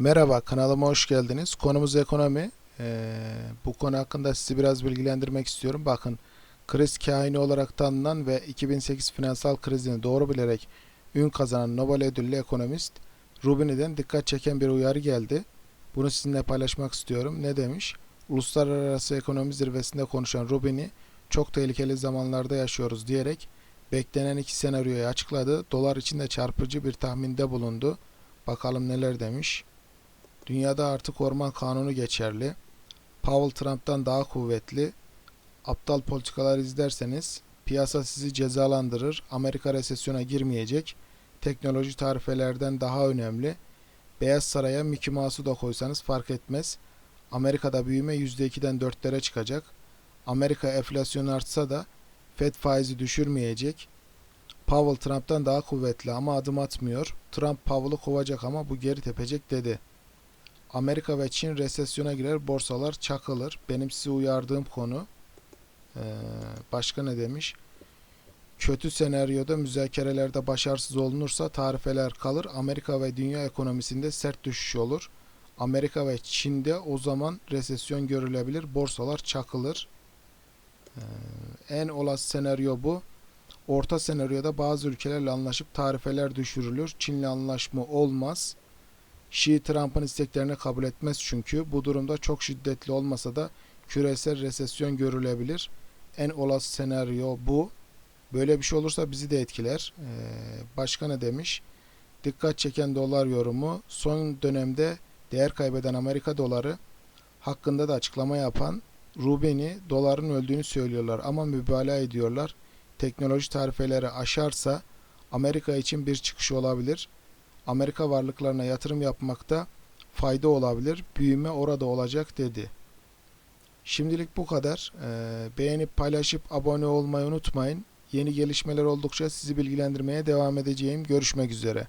Merhaba, kanalıma hoş geldiniz. Konumuz ekonomi. Ee, bu konu hakkında sizi biraz bilgilendirmek istiyorum. Bakın, kriz kaini olarak tanınan ve 2008 finansal krizini doğru bilerek ün kazanan Nobel ödüllü ekonomist Rubini'den dikkat çeken bir uyarı geldi. Bunu sizinle paylaşmak istiyorum. Ne demiş? Uluslararası ekonomi zirvesinde konuşan Rubini, çok tehlikeli zamanlarda yaşıyoruz diyerek beklenen iki senaryoyu açıkladı. Dolar için de çarpıcı bir tahminde bulundu. Bakalım neler demiş. Dünyada artık orman kanunu geçerli. Powell Trump'tan daha kuvvetli. Aptal politikalar izlerseniz piyasa sizi cezalandırır. Amerika resesyona girmeyecek. Teknoloji tarifelerden daha önemli. Beyaz Saray'a Mickey Mouse'u da koysanız fark etmez. Amerika'da büyüme %2'den 4'lere çıkacak. Amerika enflasyonu artsa da Fed faizi düşürmeyecek. Powell Trump'tan daha kuvvetli ama adım atmıyor. Trump Powell'ı kovacak ama bu geri tepecek dedi. Amerika ve Çin resesyona girer, borsalar çakılır. Benim sizi uyardığım konu. Ee, başka ne demiş? Kötü senaryoda müzakerelerde başarısız olunursa tarifeler kalır. Amerika ve dünya ekonomisinde sert düşüş olur. Amerika ve Çin'de o zaman resesyon görülebilir. Borsalar çakılır. Ee, en olası senaryo bu. Orta senaryoda bazı ülkelerle anlaşıp tarifeler düşürülür. Çin'le anlaşma olmaz. Şii Trump'ın isteklerini kabul etmez çünkü bu durumda çok şiddetli olmasa da küresel resesyon görülebilir. En olası senaryo bu. Böyle bir şey olursa bizi de etkiler. Ee, başka ne demiş? Dikkat çeken dolar yorumu son dönemde değer kaybeden Amerika doları hakkında da açıklama yapan Rubini doların öldüğünü söylüyorlar ama mübalağa ediyorlar. Teknoloji tarifeleri aşarsa Amerika için bir çıkış olabilir. Amerika varlıklarına yatırım yapmakta fayda olabilir. Büyüme orada olacak dedi. Şimdilik bu kadar. Ee, beğenip paylaşıp abone olmayı unutmayın. Yeni gelişmeler oldukça sizi bilgilendirmeye devam edeceğim. Görüşmek üzere.